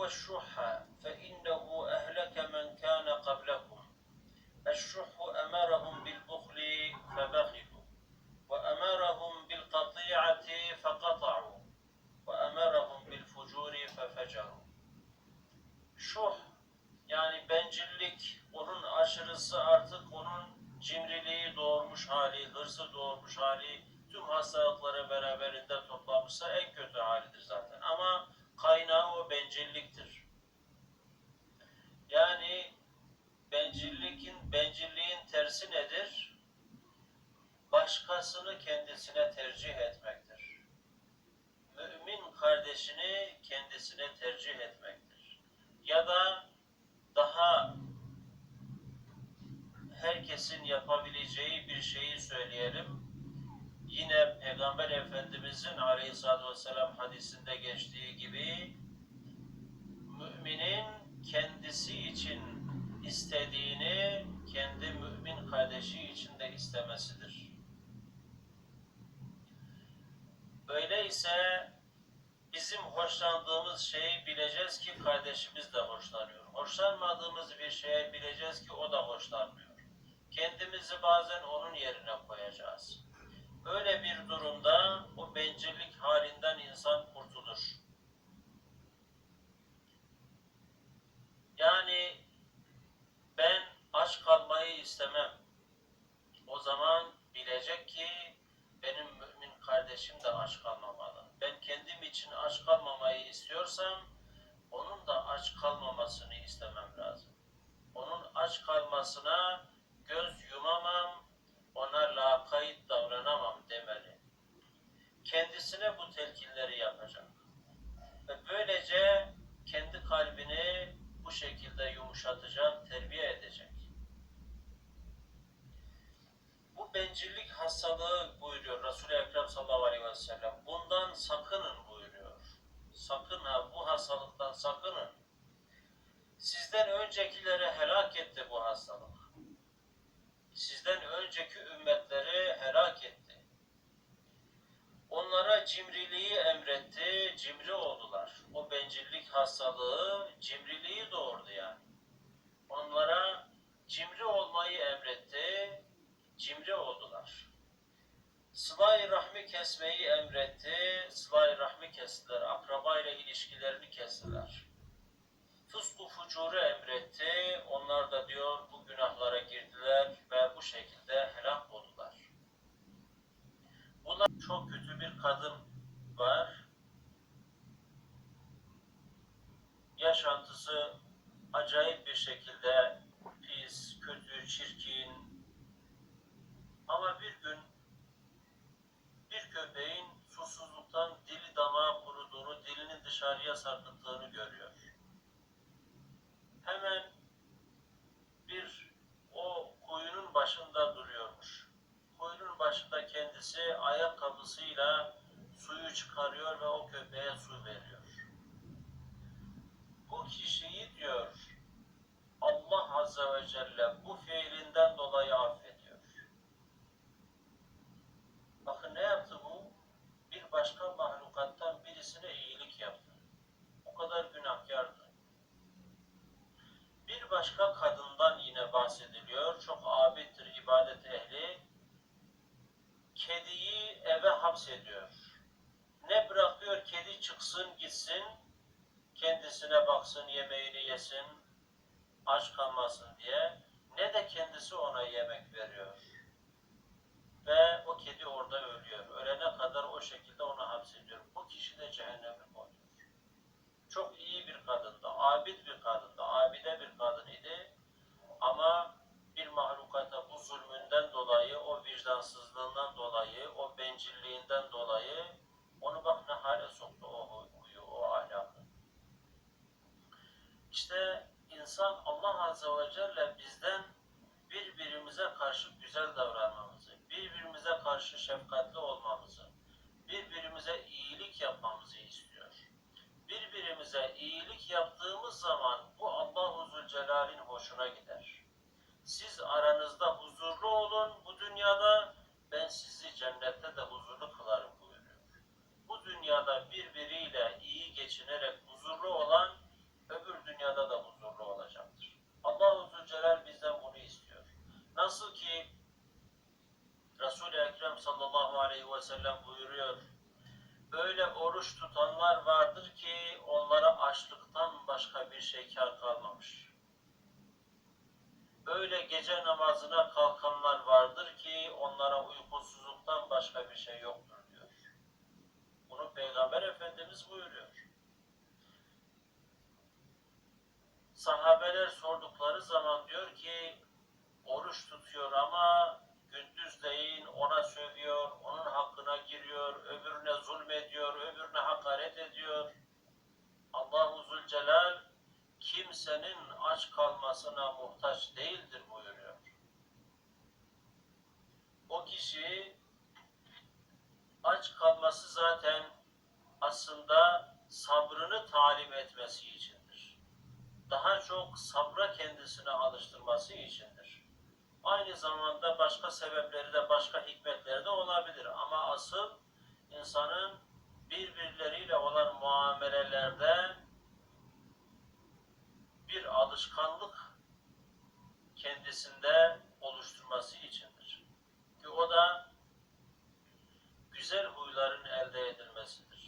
والشح فإنه أهلك من كان قبلكم الشح أمرهم بالبخل فبخلوا وأمرهم بالقطيعة فقطعوا وأمرهم بالفجور ففجروا Şuh yani bencillik onun aşırısı artık onun cimriliği doğurmuş hali, hırsı doğurmuş hali tüm hastalıkları beraberinde toplamışsa en kötü halidir zaten. Ama kaynağı o bencilliktir. Yani bencillikin, bencilliğin tersi nedir? Başkasını kendisine tercih etmektir. Mümin kardeşini kendisine tercih etmektir. Ya da daha herkesin yapabileceği bir şeyi söyleyelim. Yine Peygamber Efendimizin aleyhissalatü vesselam hadisinde geçtiği gibi müminin kendisi için istediğini kendi mümin kardeşi için de istemesidir. Öyleyse bizim hoşlandığımız şeyi bileceğiz ki kardeşimiz de hoşlanıyor. Hoşlanmadığımız bir şeye bileceğiz ki o da hoşlanmıyor. Kendimizi bazen onun yerine koyacağız. Öyle bir durumda o bencillik halinden insan kurtulur. Yani ben aç kalmayı istemem. O zaman bilecek ki benim mümin kardeşim de aç kalmamalı. Ben kendim için aç kalmamayı istiyorsam onun da aç kalmamasını istemem lazım. Onun aç kalmasına göz yumamam, Kendisine bu telkinleri yapacak. Ve böylece kendi kalbini bu şekilde yumuşatacak, terbiye edecek. Bu bencillik hastalığı buyuruyor Resul-i Ekrem sallallahu aleyhi ve sellem. Bundan sakının buyuruyor. Sakın ha bu hastalıktan sakının. Sizden öncekileri helak etti bu hastalık. Sizden önceki ümmetleri helak etti. Cimriliği emretti, cimri oldular. O bencillik hastalığı cimriliği doğurdu yani. Onlara cimri olmayı emretti, cimri oldular. Sıla-i rahmi kesmeyi emretti, sıla-i rahmi kestiler, akraba ile ilişkilerini kestiler. Fısku fucuru emretti, onlar da diyor bu günahlara girdiler ve bu şekilde helak oldular. Buna çok kötü kadın var. Yaşantısı acayip bir şekilde pis, kötü, çirkin. Ama bir gün bir köpeğin susuzluktan dili damağı kuruduğunu, dilini dışarıya sarkıttığını görüyor. Hemen kendisi ayakkabısıyla suyu çıkarıyor ve o köpeğe su veriyor. Bu kişiyi diyor Allah Azze ve Celle bu fiilinden dolayı affediyor. Bakın ne yaptı bu? Bir başka mahlukattan birisine iyilik yaptı. O kadar günahkardı. Bir başka eve hapsediyor. Ne bırakıyor kedi çıksın gitsin, kendisine baksın, yemeğini yesin, aç kalmasın diye. Ne de kendisi ona yemek veriyor. Ve o kedi orada ölüyor. Ölene kadar o şekilde onu hapsediyor. Bu kişi de cehenneme koyuyor. Çok iyi bir kadındı, abid bir kadındı, abide bir kadın idi. Ama bir mahlukata bu zulmünden dolayı, o vicdansızlığından dolayı, o bencilliğinden dolayı onu bak ne hale soktu o huyu, o ahlakı. İşte insan Allah Azze ve Celle bizden birbirimize karşı güzel davranmamızı, birbirimize karşı şefkatli olmamızı, birbirimize iyilik yapmamızı istiyor. Birbirimize iyilik yaptığımız zaman bu Allahu Zülcelal'in hoşuna gider. Siz aranızda huzurlu olun bu dünyada, ben sizi cennette de huzurlu kılarım buyuruyor. Bu dünyada birbiriyle iyi geçinerek huzurlu olan dünyada da huzurlu olacaktır. Allah Celal bizden bunu istiyor. Nasıl ki Resul-i Ekrem sallallahu aleyhi ve sellem buyuruyor. Öyle oruç tutanlar vardır ki onlara açlıktan başka bir şey kar kalmamış. Öyle gece namazına kalkanlar vardır ki onlara uykusuzluktan başka bir şey yoktur diyor. Bunu Peygamber Efendimiz buyuruyor. Sahabeler sordukları zaman diyor ki oruç tutuyor ama gündüzleyin ona sövüyor, onun hakkına giriyor, öbürüne zulmediyor, öbürüne hakaret ediyor. Allahu Zülcelal kimsenin aç kalmasına muhtaç değildir buyuruyor. O kişi aç kalması zaten aslında sabrını talim etmesi içindir daha çok sabra kendisini alıştırması içindir. Aynı zamanda başka sebepleri de başka hikmetleri de olabilir ama asıl insanın birbirleriyle olan muamelelerde bir alışkanlık kendisinde oluşturması içindir. Ki o da güzel huyların elde edilmesidir.